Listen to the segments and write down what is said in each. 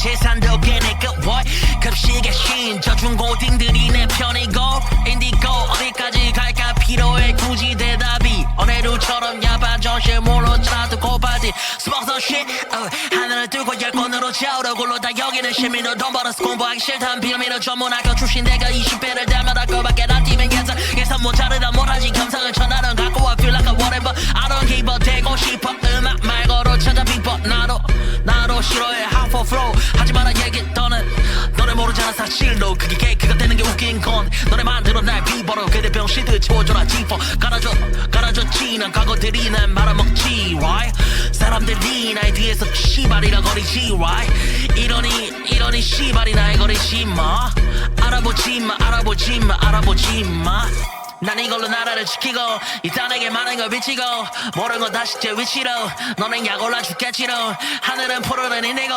재산도 깨내고 boy 급식의 신 저중고딩들이 내 편이고 인디고 어디까지 갈까? 필요해 굳이 대답이. 어내루처럼 야반 정신 몰랐잖아도 고바지. 스폰서십 어, 하늘을 뚫고 열 권으로 자오르 굴러 다 여기는 시민으로 돈 벌어서 공부하기 싫다는 빌미로 전문학교 출신 내가 20배를 대면 할 거밖에 안 뛰면 예상 예산 모자르다 못하지 감상을 전하는 갖고 와 feel like a whatever. I don't give a 되고 싶어. 음악 말고로 찾아 빅버 나도 나도 싫어해 실로 그게 케이크가 되는 게 웃긴 건 너네 만들어 날 비버로 그대 병신들 채워줘라 지퍼. 깔아줘 깔아줘 지난 과거들이 난 말아먹지. Right 사람들이 나의 뒤에서 씨발이라 거리지. Right 이러니 이러니 씨발이 나의 거리지 마. 알아보지 마 알아보지 마 알아보지 마 난 이걸로 나라를 지키고 이 땅에게 많은 걸 비치고 모르는 건 다시 제 위치로 너는 약 올라 죽겠지로. 하늘은 푸르른 인디고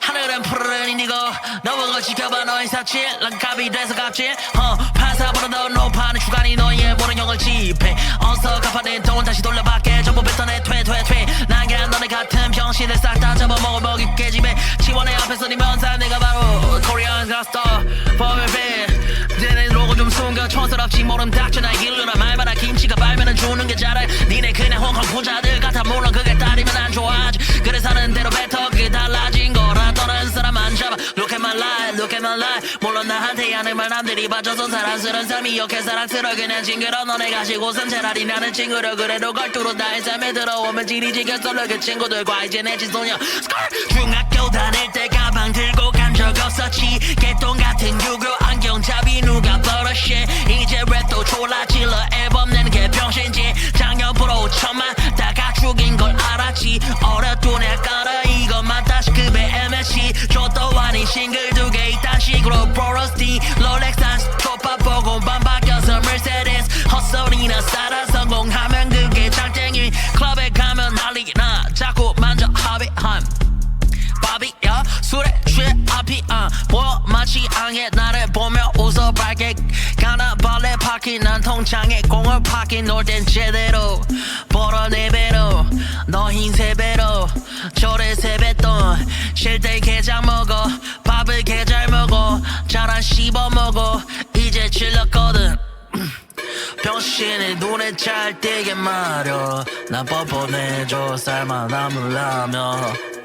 하늘은 푸르른 인디고. 너보고 지켜봐 너의 사칠 난 갑이 돼서 갑질 어, 판사보다 더 높아는 주관이 너의 모른 형을 지배 어서 갚아낸 돈 다시 돌려받게. 전부 뱉어내. 퇴퇴퇴. 난게 너네 같은 병신을 싹 다 잡아먹어. 먹이 깨집에. 지원의 앞에서 네 면사. 내가 바로 코리안 가스터 모름 닥쳐나 일루나 말마나 김치가 발면은 주는 게 잘해. 니네 그냥 홍콩 부자들 같아. 물론 그게 딸이면 안 좋아하지. 그래 사는 대로 뱉어. 그게 달라진 거라 떠나는 사람 안 잡아. Look at my life look at my life. 물론 나한테 하는 말 남들이 봐줘서 사랑스러운 삶이 이렇게 사랑스러워. 그냥 징그러. 너네 가지고선 차라리 나는 친구를 그래도 걸투로 나의 삶에 들어오면 지리지겠어 그 친구들과 이제 내친 소녀. 스컬. 중학교 다닐 때가 어렸던 애 깔아 이것만 다시 급의 MSC 저도 아닌 싱글 두개 이딴 식으로 프로스티 롤렉스 한 스토파 보고 반 바뀌어서 mercedes 헛소리나 싸다 성공하면 그게 장땡이 클럽에 가면 난리나 자꾸 만져 합의함. 바비야? 술에 취해 안 보여 마치 ang해 나를 보며 웃어 밝게 가나 발레 파키 난 통장에 공을 파키 놀땐 제대로 쉴 때 게장 먹어 밥을 게잘 먹어 잘안 씹어 먹어 이제 질렸거든. 병신이 눈에 잘 띄게 말여. 난 뻔뻔해져 삶아 남으려며.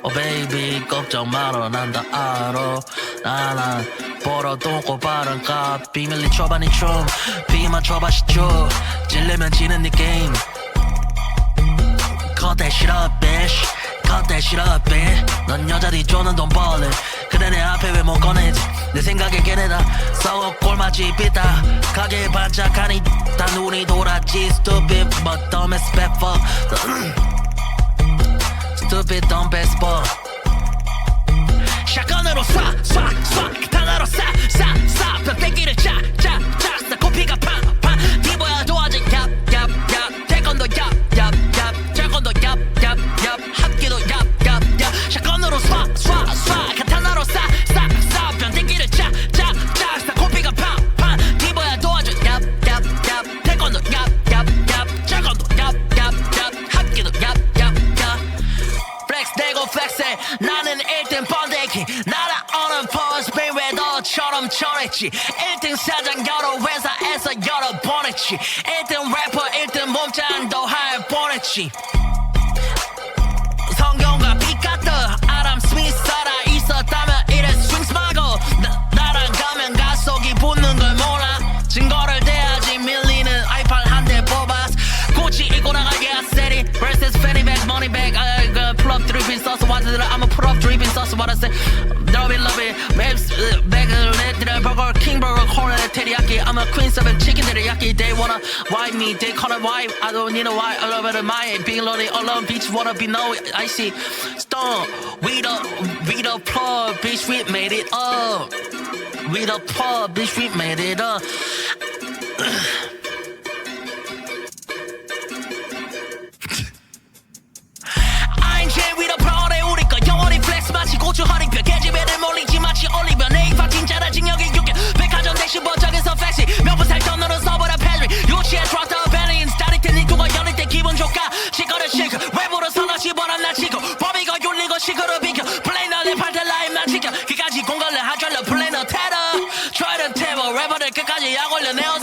오 베이비 걱정 말어 난 다 알아. 나난 벌어도 고바른 값. 비밀리 초반이 춤 비만 초반시 쭉 찔리면 지는 네 게임. 컷대 싫어 bitch 싫어 bitch 넌 여자들이 쪼는 돈 벌래 그래 내 앞에 왜 못 꺼내지? 내 생각에 걔네다. 썩어 꼴마지 삐다. 가게 반짝하니 다 눈이 돌았지. Stupid but dumb as bad fuck stupid dumb as fuck 샷건으로 쏴 쏴쏴. 탄으로 쏴 쏴 쏴. 벽대기를 짝 나는 1등 번데기. 날아오는 포스핀 왜 너처럼 전했지. 1등 사장 여러 회사에서 여러 번 했지. 1등 래퍼 1등 몸짱도 할 뻔했지. 성경과 피카터 아람 스미스 살아 있었다면 이래 스윙스 나, 나랑 가면 가속이 붙는 걸 몰라. 증거를 대야지 밀리는 아이팔 한 대 뽑았어 구찌 입고 나가게 아세리 vs fannyback moneyback 아, 그 풀업 드리핀 써서 와드들아 I'm a pull up 드리핀 써서 what I say Love it love it 맵스 백을 내들아 버거 킹버거 코너 테리야키 I'm a queen seven chicken teriyaki They wanna wipe me they call it wipe I don't need a wipe I love it my being lonely alone bitch wanna be no I see stone we the we the plug bitch we made it up we the plug bitch we made it up 래퍼들 끝까지 약 올려 내 호사 빼고